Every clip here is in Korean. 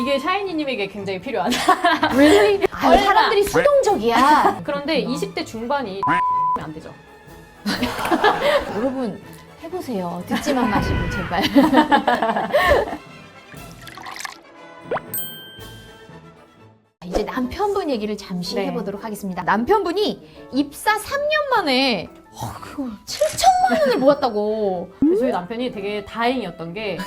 이게 샤이니님에게 굉장히 필요한. really? 아, 얼마? 사람들이 수동적이야. 그런데 그렇구나. 20대 중반이 안 되죠. 여러분 해보세요. 듣지만 마시고 제발. 이제 남편분 얘기를 잠시 네. 해보도록 하겠습니다. 남편분이 입사 3년 만에 어, 그거 7천만 원을 모았다고. 근데 저희 남편이 되게 다행이었던 게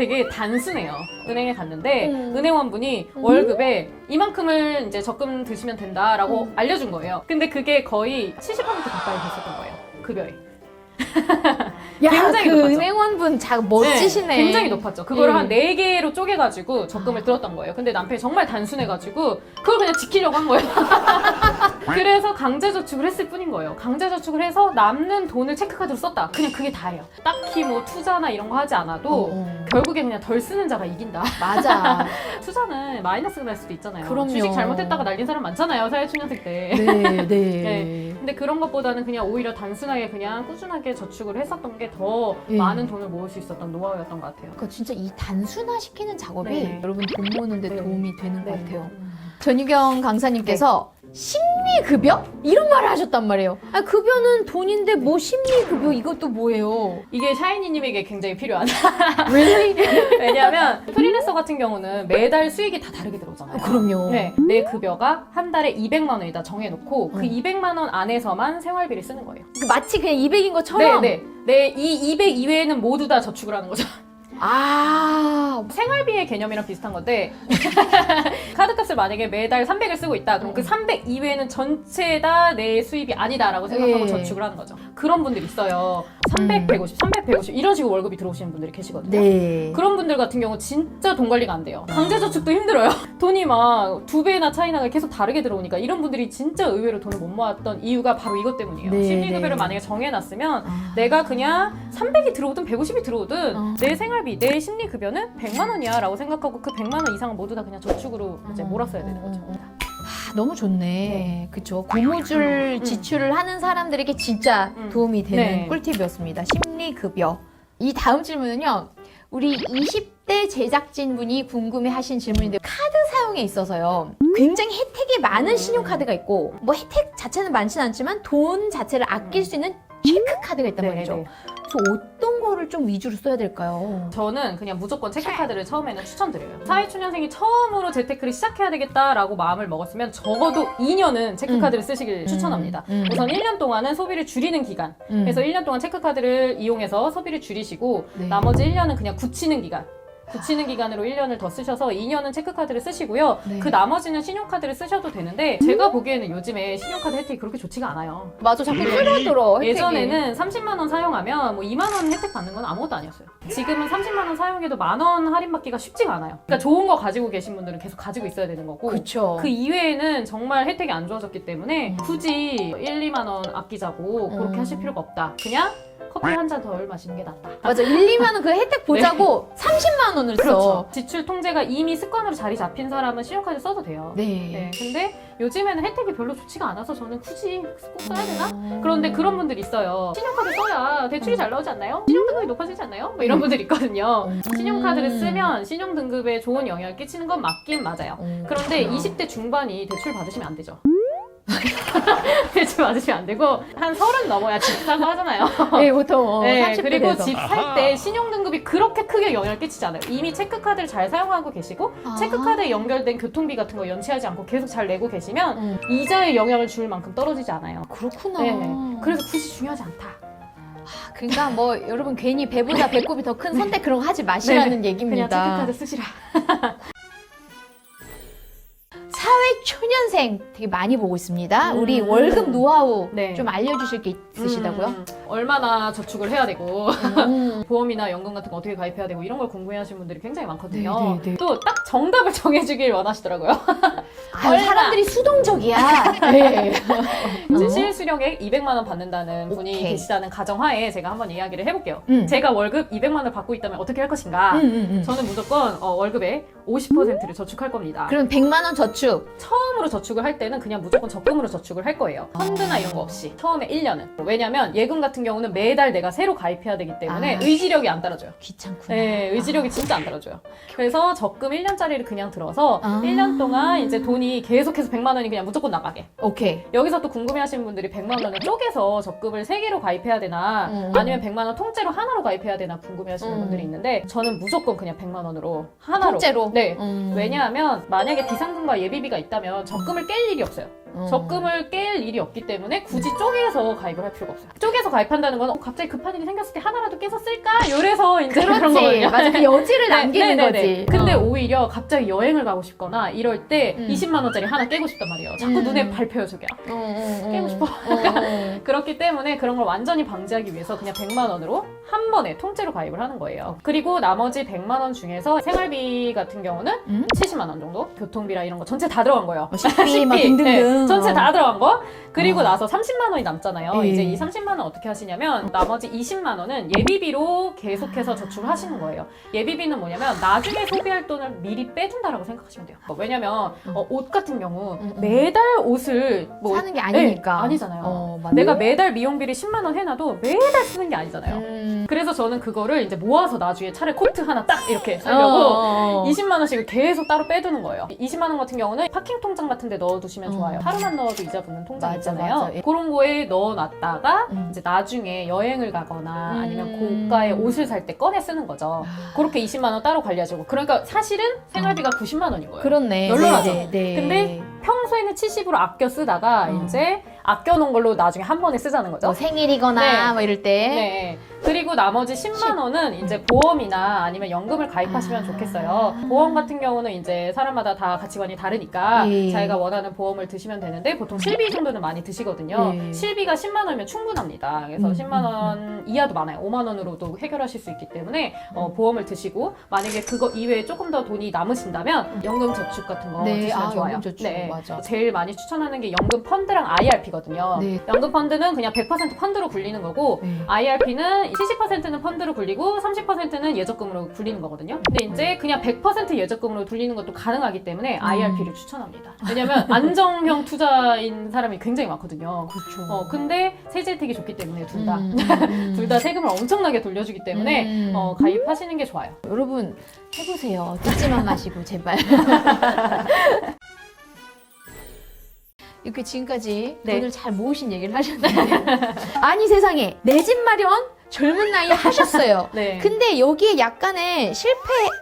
되게 단순해요. 은행에 갔는데 음. 은행원분이 음. 월급에 이만큼을 이제 적금 드시면 된다라고 음. 알려준 거예요. 근데 그게 거의 70% 가까이 됐었던 거예요. 급여에. 야, 굉장히 그 높았죠. 은행원분 자 멋지시네. 네, 굉장히 높았죠. 그거를 네. 한 4개로 쪼개가지고 적금을 들었던 거예요. 근데 남편이 정말 단순해가지고 그걸 그냥 지키려고 한 거예요. 그래서 강제저축을 했을 뿐인 거예요. 강제저축을 해서 남는 돈을 체크카드로 썼다. 그냥 그게 다예요. 딱히 뭐 투자나 이런 거 하지 않아도 어, 어. 결국에 그냥 덜 쓰는 자가 이긴다. 맞아. 투자는 마이너스가 날 수도 있잖아요. 그럼요. 주식 잘못했다가 날린 사람 많잖아요. 사회초년생 때. 네, 네. 네. 근데 그런 것보다는 그냥 오히려 단순하게 그냥 꾸준하게 저축을 했었던 게 더 예. 많은 돈을 모을 수 있었던 노하우였던 것 같아요. 그러니까 진짜 이 단순화 시키는 작업이 네. 여러분 돈 모으는데 네. 도움이 되는 것 네. 같아요. 전유경 강사님께서 심리급여? 이런 말을 하셨단 말이에요. 아, 급여는 돈인데 뭐 심리급여 이것도 뭐예요? 이게 샤이니님에게 굉장히 필요한. really? 왜냐하면 프리랜서 같은 경우는 매달 수익이 다 다르게 들어오잖아요. 그럼요. 네, 내 급여가 한 달에 200만 원이다 정해놓고 그 음. 200만 원 안에서만 생활비를 쓰는 거예요. 그 마치 그냥 200인 네, 것처럼. 네. 내 이 200 이외에는 모두 다 저축을 하는 거죠. 아, 생활비의 개념이랑 비슷한 건데 카드값을 만약에 매달 300을 쓰고 있다. 그럼 그 300 이외에는 전체 다 내 수입이 아니다라고 생각하고 예. 저축을 하는 거죠. 그런 분들 있어요. 300, 음. 150, 300, 150 이런 식으로 월급이 들어오시는 분들이 계시거든요. 네. 그런 분들 같은 경우 진짜 돈 관리가 안 돼요. 강제저축도 힘들어요. 돈이 막 두 배나 차이 나가 계속 다르게 들어오니까 이런 분들이 진짜 의외로 돈을 못 모았던 이유가 바로 이것 때문이에요. 네, 심리급여를 네. 만약에 정해놨으면 아. 내가 그냥 300이 들어오든 150이 들어오든 어. 내 생활비, 내 심리급여는 100만 원이야 라고 생각하고 그 100만 원 이상은 모두 다 그냥 저축으로 이제 몰았어야 되는 거죠. 아, 너무 좋네. 그쵸. 고무줄 음. 지출을 하는 사람들에게 진짜 음. 도움이 되는 네. 꿀팁이었습니다. 심리급여. 이 다음 질문은요. 우리 20대 제작진분이 궁금해 하신 질문인데 카드 사용에 있어서요. 굉장히 혜택이 많은 음. 신용카드가 있고 뭐 혜택 자체는 많진 않지만 돈 자체를 아낄 수 있는 체크카드가 있단 네, 말이죠. 네. 그래서 어떤 거를 좀 위주로 써야 될까요? 저는 그냥 무조건 체크카드를 처음에는 추천드려요. 사회초년생이 처음으로 재테크를 시작해야 되겠다라고 마음을 먹었으면 적어도 2년은 체크카드를 쓰시길 추천합니다. 음. 우선 1년 동안은 소비를 줄이는 기간. 음. 그래서 1년 동안 체크카드를 이용해서 소비를 줄이시고 네. 나머지 1년은 그냥 굳히는 기간. 굳히는 기간으로 1년을 더 쓰셔서 2년은 체크카드를 쓰시고요. 네. 그 나머지는 신용카드를 쓰셔도 되는데 제가 보기에는 요즘에 신용카드 혜택이 그렇게 좋지가 않아요. 맞아 자꾸 줄어들어 혜택이. 예전에는 30만 원 사용하면 뭐 2만 원 혜택 받는 건 아무것도 아니었어요. 지금은 30만 원 사용해도 만 원 할인 받기가 쉽지가 않아요. 그러니까 좋은 거 가지고 계신 분들은 계속 가지고 있어야 되는 거고 그쵸 그 이외에는 정말 혜택이 안 좋아졌기 때문에 음. 굳이 1, 2만 원 아끼자고 그렇게 음. 하실 필요가 없다. 그냥 커피 한 잔 덜 마시는 게 낫다. 맞아 1, 2만 원 그 혜택 보자고 30만 원을 써 그렇죠. 지출 통제가 이미 습관으로 자리 잡힌 사람은 신용카드 써도 돼요. 네. 네. 근데 요즘에는 혜택이 별로 좋지가 않아서 저는 굳이 꼭 써야 되나? 음. 그런데 그런 분들 있어요. 신용카드 써야 대출이 잘 나오지 않나요? 신용등급이 높아지지 않나요? 뭐 이런 분들 있거든요. 음. 신용카드를 쓰면 신용등급에 좋은 영향을 끼치는 건 맞긴 맞아요. 음, 그런데 그렇구나. 20대 중반이 대출 받으시면 안 되죠. 대출 받으시면 안 되고 한 서른 넘어야 집 사고 하잖아요. 네 보통 어, 네, 30대 그리고 돼서. 집 살 때 신용등급이 그렇게 크게 영향을 끼치지 않아요. 이미 체크카드를 잘 사용하고 계시고 아. 체크카드에 연결된 교통비 같은 거 연체하지 않고 계속 잘 내고 계시면 음. 이자에 영향을 줄 만큼 떨어지지 않아요. 그렇구나 네, 그래서 굳이 중요하지 않다. 아, 그러니까 뭐 여러분 괜히 배보다 배꼽이 더 큰 선택 그런 거 하지 마시라는 그냥 얘기입니다 체크카드 쓰시라. 사회 초년생 되게 많이 보고 있습니다 음. 우리 월급 노하우 네. 좀 알려주실 게 있으시다고요? 음, 얼마나 저축을 해야 되고 음. 보험이나 연금 같은 거 어떻게 가입해야 되고 이런 걸 궁금해하시는 분들이 굉장히 많거든요. 네, 네, 네. 또 딱 정답을 정해주길 원하시더라고요. 아유, 얼마? 사람들이 수동적이야 네. 이제 어? 실수령액 200만 원 받는다는 분이 오케이. 계시다는 가정하에 제가 한번 이야기를 해볼게요. 음. 제가 월급 200만 원을 받고 있다면 어떻게 할 것인가? 음, 음, 음. 저는 무조건 어, 월급의 50%를 저축할 겁니다. 그럼 100만 원 저축 처음으로 저축을 할 때는 그냥 무조건 적금으로 저축을 할 거예요. 펀드나 이런 거 없이 처음에 1년은 왜냐면 예금 같은 경우는 매달 내가 새로 가입해야 되기 때문에 아. 의지력이 안 따라줘요. 귀찮구나. 네, 의지력이 진짜 안 따라줘요. 그래서 적금 1년짜리를 그냥 들어서 아. 1년 동안 이제 돈이 계속해서 100만 원이 그냥 무조건 나가게. 오케이. 여기서 또 궁금해하시는 분들이 100만 원을 쪼개서 적금을 3개로 가입해야 되나 음. 아니면 100만 원 통째로 하나로 가입해야 되나 궁금해하시는 음. 분들이 있는데 저는 무조건 그냥 100만 원으로 하나로. 통째로? 네. 음. 왜냐하면 만약에 비상금과 예비비가 있다면 적금을 깰 일이 없어요. 음. 적금을 깰 일이 없기 때문에 굳이 쪼개서 가입을 할 필요가 없어요. 쪼개서 가입한다는 건 어, 갑자기 급한 일이 생겼을 때 하나라도 깨서 쓸까? 이래서 이제 그런 그렇지. 거거든요. 맞아. 그 여지를 네, 남기는 네, 네, 거지. 네. 근데 어. 오히려 갑자기 여행을 가고 싶거나 이럴 때 음. 20만 원짜리 하나 깨고 싶단 말이에요. 자꾸 음. 눈에 밟혀요, 저게. 어, 어, 어. 깨고 싶어. 어, 어. 그렇기 때문에 그런 걸 완전히 방지하기 위해서 그냥 100만 원으로 한 번에 통째로 가입을 하는 거예요. 그리고 나머지 100만 원 중에서 생활비 같은 경우는 음? 70만 원 정도? 교통비랑 이런 거 전체 다 들어간 거예요. 뭐 식비 막 식비, 등등등. 네, 전체 어. 다 들어간 거. 그리고 어. 나서 30만 원이 남잖아요. 예. 이제 이 30만 원 어떻게 하시냐면 나머지 20만 원은 예비비로 계속해서 저축을 하시는 거예요. 예비비는 뭐냐면 나중에 소비할 돈을 미리 빼둔다라고 생각하시면 돼요. 어, 왜냐면 어, 옷 같은 경우 음, 음. 매달 옷을 뭐 사는 게 아니니까. 네, 아니잖아요. 어, 맞네. 내가 매달 미용비를 10만 원 해놔도 매달 쓰는 게 아니잖아요. 음. 그래서 저는 그거를 이제 모아서 나중에 차라리 코트 하나 딱 이렇게 어, 사려고 어, 어. 20만 원씩을 계속 따로 빼두는 거예요. 20만 원 같은 경우는 파킹 통장 같은 데 넣어두시면 음. 좋아요. 하루만 넣어도 이자 붙는 통장 있잖아요. 맞아. 예. 그런 거에 넣어놨다가 음. 이제 나중에 여행을 가거나 아니면 음. 고가의 옷을 살 때 꺼내 쓰는 거죠. 아. 그렇게 20만 원 따로 관리하시고 그러니까 사실은 생활비가 90만 원인 거예요. 그렇네. 널널하죠? 네, 네, 네. 근데 평소에는 70으로 아껴 쓰다가 음. 이제 아껴놓은 걸로 나중에 한 번에 쓰자는 거죠. 뭐 생일이거나 네. 뭐 이럴 때. 네. 그리고 나머지 10만 원은 이제 보험이나 아니면 연금을 가입하시면 아. 좋겠어요. 보험 같은 경우는 이제 사람마다 다 가치관이 다르니까 예. 자기가 원하는 보험을 드시면 되는데 보통 실비 정도는 많이 드시거든요. 예. 실비가 10만 원이면 충분합니다. 그래서 음, 10만 원 이하도 많아요. 5만 원으로도 해결하실 수 있기 때문에 어, 보험을 드시고 만약에 그거 이외에 조금 더 돈이 남으신다면 연금 저축 같은 거 네, 드시면 아, 좋아요. 연금 저축, 맞아. 제일 많이 추천하는 게 연금 펀드랑 IRP거든요. 네. 연금 펀드는 그냥 100% 펀드로 굴리는 거고 네. IRP는 70%는 펀드로 굴리고 30%는 예적금으로 굴리는 거거든요. 근데 이제 그냥 100% 예적금으로 굴리는 것도 가능하기 때문에 음. IRP를 추천합니다. 왜냐면 안정형 투자인 사람이 굉장히 많거든요. 그렇죠. 어, 근데 세제 혜택이 좋기 때문에 둘 다. 음, 음. 둘다 세금을 엄청나게 돌려주기 때문에 음. 어, 가입하시는 게 좋아요. 여러분 해보세요. 듣지만 마시고 제발. 이렇게 지금까지 네. 돈을 잘 모으신 얘기를 하셨는데 아니 세상에 내 집 마련 젊은 나이에 하셨어요. 네. 근데 여기에 약간의 실패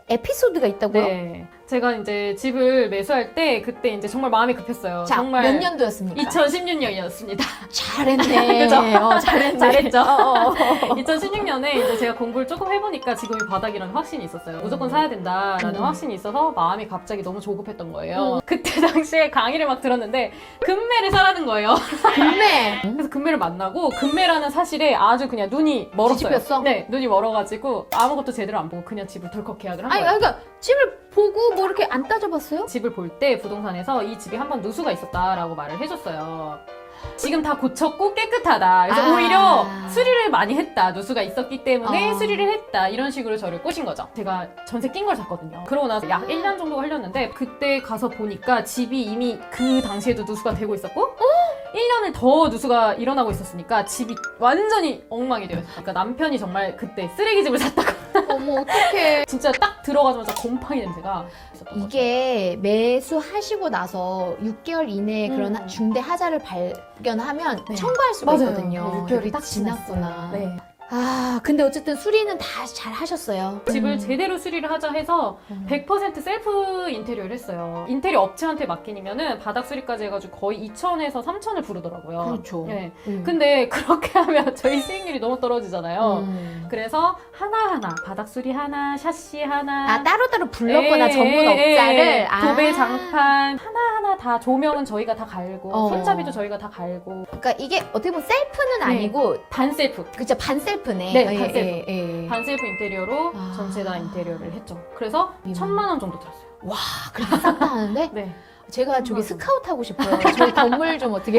에피소드가 있다고요? 네. 제가 이제 집을 매수할 때 그때 이제 정말 마음이 급했어요. 자, 정말 몇 년도였습니까? 2016년이었습니다. 잘했네. 그죠? 어, 잘했네. 잘했죠? 어, 어. 2016년에 이제 제가 공부를 조금 해보니까 지금이 바닥이라는 확신이 있었어요. 무조건 사야 된다라는 음. 확신이 있어서 마음이 갑자기 너무 조급했던 거예요. 그때 당시에 강의를 막 들었는데 금매를 사라는 거예요. 금매. 그래서 금매를 만나고 금매라는 사실에 아주 그냥 눈이 멀었어요. 뒤집혔어? 네, 눈이 멀어가지고 아무것도 제대로 안 보고 그냥 집을 덜컥 계약을 한 아니, 거예요. 그러니까 집을 보고 뭐 이렇게 안 따져봤어요? 집을 볼 때 부동산에서 이 집에 한번 누수가 있었다라고 말을 해줬어요. 지금 다 고쳤고 깨끗하다. 그래서 아. 오히려 수리를 많이 했다. 누수가 있었기 때문에 어. 수리를 했다. 이런 식으로 저를 꼬신 거죠. 제가 전세 낀 걸 샀거든요. 그러고 나서 약 1년 정도 걸렸는데 그때 가서 보니까 집이 이미 그 당시에도 누수가 되고 있었고 1년을 더 누수가 일어나고 있었으니까 집이 완전히 엉망이 되어 있었어요. 그러니까 남편이 정말 그때 쓰레기집을 샀다고 어머, 어떡해. 진짜 딱 들어가자마자 곰팡이 냄새가 있었던 거죠. 이게 매수하시고 나서 6개월 이내에 그런 음. 중대 하자를 발견하면 네. 청구할 수가 맞아요. 있거든요. 네, 6개월이 그게 딱 지났구나. 네. 아, 근데 어쨌든 수리는 다 잘 하셨어요. 집을 음. 제대로 수리를 하자 해서 음. 100% 셀프 인테리어를 했어요. 인테리어 업체한테 맡기면은 바닥 수리까지 해가지고 거의 2천에서 3천을 부르더라고요. 그렇죠. 네. 음. 근데 그렇게 하면 저희 수익률이 너무 떨어지잖아요. 음. 그래서 하나하나 바닥 수리 하나, 샤시 하나, 아, 따로따로 불렀거나 예, 전문 예, 업자를. 예. 아. 도배 장판 하나하나 다 조명은 저희가 다 갈고 어. 손잡이도 저희가 다 갈고 그러니까 이게 어떻게 보면 셀프는 네. 아니고, 반 셀프 그쵸, 반 셀프 네. 네, 예, 반 셀프. 예, 예. 반 셀프 인테리어로 아. 전체 다 인테리어를 했죠. 그래서 이만. 천만 원 정도 들었어요. 와, 그렇게 싹다 하는데? 네. 제가 저기. 스카우트 하고 싶어요. 저희 건물 좀 어떻게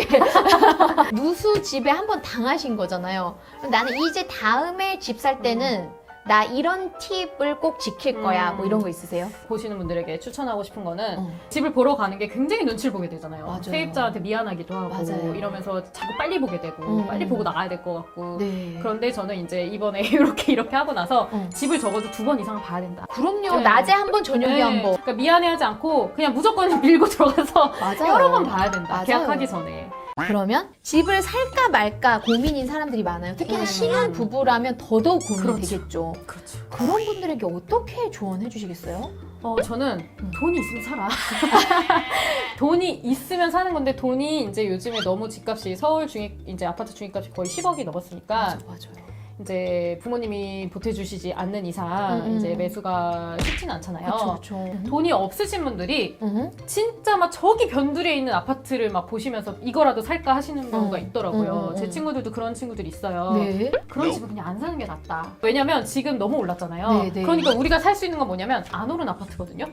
누수 집에 한번 당하신 거잖아요. 나는 이제 다음에 집 살 때는 나 이런 팁을 꼭 지킬 거야. 음. 뭐 이런 거 있으세요? 보시는 분들에게 추천하고 싶은 거는 어. 집을 보러 가는 게 굉장히 눈치를 보게 되잖아요. 맞아요. 세입자한테 미안하기도 하고 맞아요. 이러면서 자꾸 빨리 보게 되고 음. 빨리 보고 나가야 될 것 같고 네. 그런데 저는 이제 이번에 이렇게 이렇게 하고 나서 어. 집을 적어도 두 번 이상은 봐야 된다. 그럼요. 네. 낮에 한 번, 저녁에 네. 한 번. 그러니까 미안해하지 않고 그냥 무조건 밀고 들어가서 맞아요. 여러 번 봐야 된다. 맞아요. 계약하기 전에. 그러면 집을 살까 말까 고민인 사람들이 많아요. 특히나 음. 신혼 부부라면 더더욱 고민이 그렇죠. 되겠죠. 그렇죠. 그런 분들에게 어떻게 조언해 주시겠어요? 어 저는 음. 돈이 있으면 살아. 돈이 있으면 사는 건데 돈이 이제 요즘에 너무 집값이 서울 중위 이제 아파트 중위값이 거의 10억이 넘었으니까 맞아요. 이제 부모님이 보태주시지 않는 이상 음, 음. 이제 매수가 쉽지는 않잖아요. 그렇죠. 그렇죠. 돈이 없으신 분들이 음. 진짜 막 저기 변두리에 있는 아파트를 막 보시면서 이거라도 살까 하시는 경우가 음. 있더라고요. 음. 제 친구들도 그런 친구들이 있어요. 네. 그런 집은 그냥 안 사는 게 낫다. 왜냐면 지금 너무 올랐잖아요. 네, 네. 그러니까 우리가 살 수 있는 건 뭐냐면 안 오른 아파트거든요.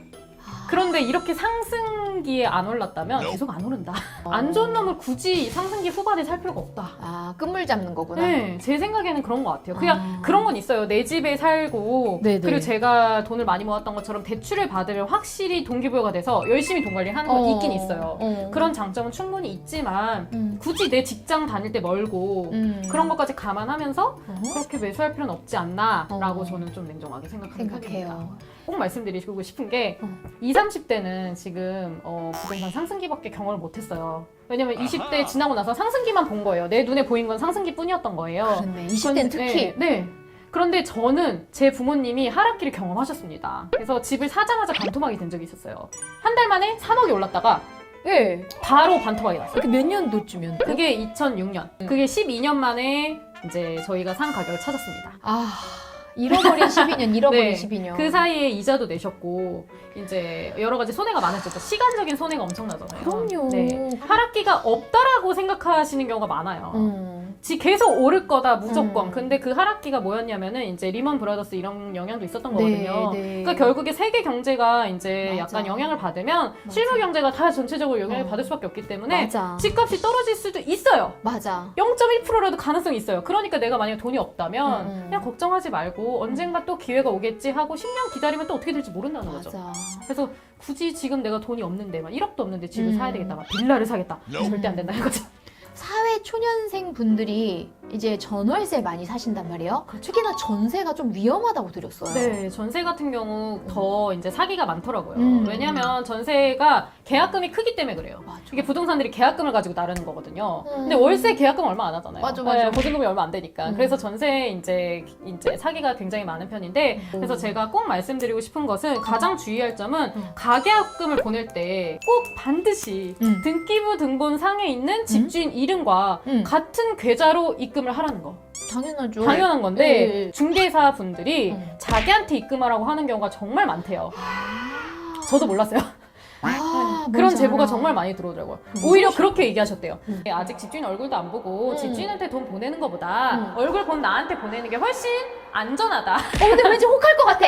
아. 그런데 이렇게 상승기에 안 올랐다면 계속 안 오른다. 안 좋은 놈을 굳이 상승기 후반에 살 필요가 없다. 아, 끝물 잡는 거구나. 네, 제 생각에는 그런 것 같아요. 그냥 아. 그런 건 있어요. 내 집에 살고 네네. 그리고 제가 돈을 많이 모았던 것처럼 대출을 받으면 확실히 동기부여가 돼서 열심히 돈 관리를 하는 건 어. 있긴 있어요. 어. 그런 장점은 충분히 있지만 음. 굳이 내 직장 다닐 때 멀고 음. 그런 것까지 감안하면서 어? 그렇게 매수할 필요는 없지 않나라고 어. 저는 좀 냉정하게 생각합니다. 생각해요. 꼭 말씀드리고 싶은 게 어. 20, 30대는 지금 어, 부동산 상승기밖에 경험을 못했어요. 왜냐면 20대 지나고 나서 상승기만 본 거예요. 내 눈에 보인 건 상승기뿐이었던 거예요. 그렇네. 20대는 특히. 네, 네. 그런데 저는 제 부모님이 하락기를 경험하셨습니다. 그래서 집을 사자마자 반토막이 된 적이 있었어요. 한 달 만에 3억이 올랐다가 네. 바로 반토막이 났어요. 그게 몇 년도쯤이었나요? 그게 2006년. 그게 12년 만에 이제 저희가 산 가격을 찾았습니다. 아, 잃어버린 12년, 잃어버린 네. 12년. 그 사이에 이자도 내셨고 이제 여러 가지 손해가 많았죠. 시간적인 손해가 엄청나잖아요. 그럼요. 네. 하락기가 없다라고 생각하시는 경우가 많아요. 음. 지 계속 오를 거다 무조건. 음. 근데 그 하락기가 뭐였냐면은 이제 리먼 브라더스 이런 영향도 있었던 네, 거거든요. 네. 그러니까 결국에 세계 경제가 이제 맞아. 약간 영향을 받으면 실물 경제가 다 전체적으로 영향을 어. 받을 수밖에 없기 때문에 맞아. 집값이 떨어질 수도 있어요. 맞아. 0.1%라도 가능성이 있어요. 그러니까 내가 만약에 돈이 없다면 음, 음. 그냥 걱정하지 말고 언젠가 또 기회가 오겠지 하고 10년 기다리면 또 어떻게 될지 모른다는 거죠. 맞아. 그래서 굳이 지금 내가 돈이 없는데 막 1억도 없는데 집을 음. 사야 되겠다. 막 빌라를 사겠다. 절대 안 된다는 거죠. 초년생 분들이 이제 전월세 많이 사신단 말이에요. 특히나 전세가 좀 위험하다고 들었어요. 네, 전세 같은 경우 더 이제 사기가 많더라고요. 음. 왜냐면 전세가 계약금이 크기 때문에 그래요. 맞아. 이게 부동산들이 계약금을 가지고 나르는 거거든요. 음. 근데 월세 계약금 얼마 안 하잖아요. 맞아, 맞아. 네, 보증금이 얼마 안 되니까. 음. 그래서 전세 이제 이제 사기가 굉장히 많은 편인데 그래서 음. 제가 꼭 말씀드리고 싶은 것은 가장 주의할 점은 음. 가계약금을 보낼 때 꼭 반드시 음. 등기부 등본 상에 있는 집주인 이름과 음. 같은 계좌로 입금 을 하라는 거. 당연하죠. 당연한 건데 네. 중개사 분들이 음. 자기한테 입금하라고 하는 경우가 정말 많대요. 아. 저도 몰랐어요. 아, 그런 제보가 알아. 정말 많이 들어오더라고요. 음. 오히려 그렇게 얘기하셨대요. 음. 아직 집주인 얼굴도 안 보고 음. 집주인한테 돈 보내는 것보다 음. 얼굴 본 나한테 보내는 게 훨씬 안전하다. 어, 근데 왠지 혹할 것 같아.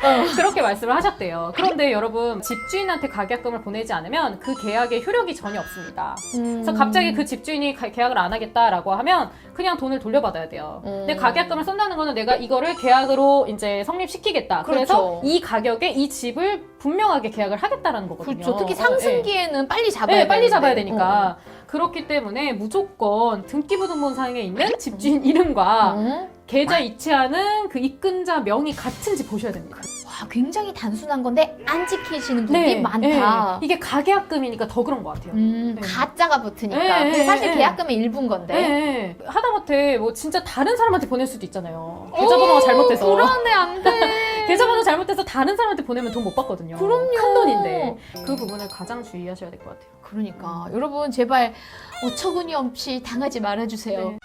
그렇게 말씀을 하셨대요. 그런데 여러분 집주인한테 가계약금을 보내지 않으면 그 계약의 효력이 전혀 없습니다. 그래서 갑자기 그 집주인이 가- 계약을 안 하겠다라고 하면 그냥 돈을 돌려받아야 돼요. 음. 근데 가계약금을 쓴다는 거는 내가 이거를 계약으로 이제 성립시키겠다. 그래서 그렇죠. 이 가격에 이 집을 분명하게 계약을 하겠다라는 거거든요. 그렇죠. 특히 어, 상승기에는 빨리 잡아야 네, 빨리 되는데. 잡아야 되니까. 어. 그렇기 때문에 무조건 등기부등본상에 있는 집주인 이름과 음. 계좌 이체하는 그 입금자 명이 같은지 보셔야 됩니다. 와, 굉장히 단순한 건데 안 지키시는 분들이 많다. 네. 이게 가계약금이니까 더 그런 것 같아요. 음, 네. 가짜가 붙으니까. 네, 근데 네, 사실 네. 계약금의 일부인 건데. 네. 하다못해 뭐 진짜 다른 사람한테 보낼 수도 있잖아요. 계좌번호가 오, 잘못돼서. 불안해, 안 돼. 계좌번호 잘못돼서 다른 사람한테 보내면 돈 못 받거든요. 그럼요. 큰 돈인데. 그 부분을 가장 주의하셔야 될 것 같아요. 그러니까 여러분 제발 어처구니 없이 당하지 말아주세요. 네.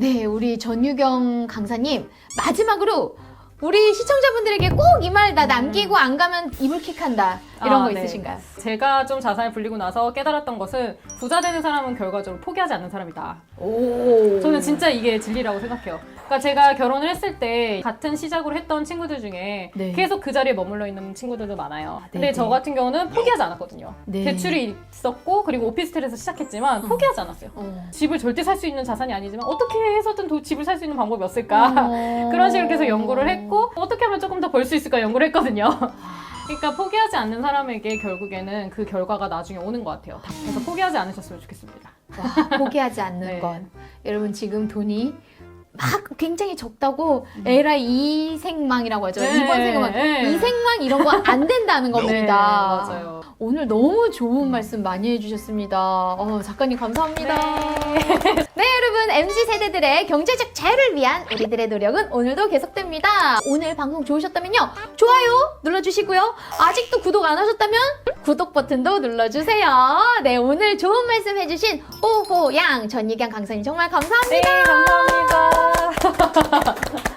네, 우리 전유경 강사님 마지막으로 우리 시청자분들에게 꼭 이 말 나 남기고 안 가면 이불킥한다. 이런 아, 거 네. 있으신가요? 제가 좀 자산을 불리고 나서 깨달았던 것은 부자 되는 사람은 결과적으로 포기하지 않는 사람이다. 오. 저는 진짜 이게 진리라고 생각해요. 그러니까 제가 결혼을 했을 때 같은 시작으로 했던 친구들 중에 네. 계속 그 자리에 머물러 있는 친구들도 많아요. 근데 네네. 저 같은 경우는 포기하지 않았거든요. 네. 대출이 있었고 그리고 오피스텔에서 시작했지만 포기하지 않았어요. 어. 집을 절대 살 수 있는 자산이 아니지만 어떻게 해서든 도- 집을 살 수 있는 방법이 없을까? 어. 그런 식으로 계속 연구를 했고 어떻게 하면 더 벌 수 있을까 연구를 했거든요. 그러니까 포기하지 않는 사람에게 결국에는 그 결과가 나중에 오는 것 같아요. 그래서 포기하지 않으셨으면 좋겠습니다. 와, 포기하지 않는 네. 건. 여러분 지금 돈이 막 굉장히 적다고 음. 에라 이 생망이라고 하죠. 네, 이번 생망, 네. 이 생망 이런 거안 된다는 겁니다. 네, 맞아요. 오늘 너무 좋은 말씀 많이 해주셨습니다. 어, 작가님 감사합니다. 네, 여 러분 MZ 세대들의 경제적 자유를 위한 우리들의 노력은 오늘도 계속됩니다. 오늘 방송 좋으셨다면요, 좋아요 눌러주시고요. 아직도 구독 안 하셨다면 구독 버튼도 눌러주세요. 네, 오늘 좋은 말씀 해주신 오호양 전예경 강사님 정말 감사합니다. 네, 감사합니다.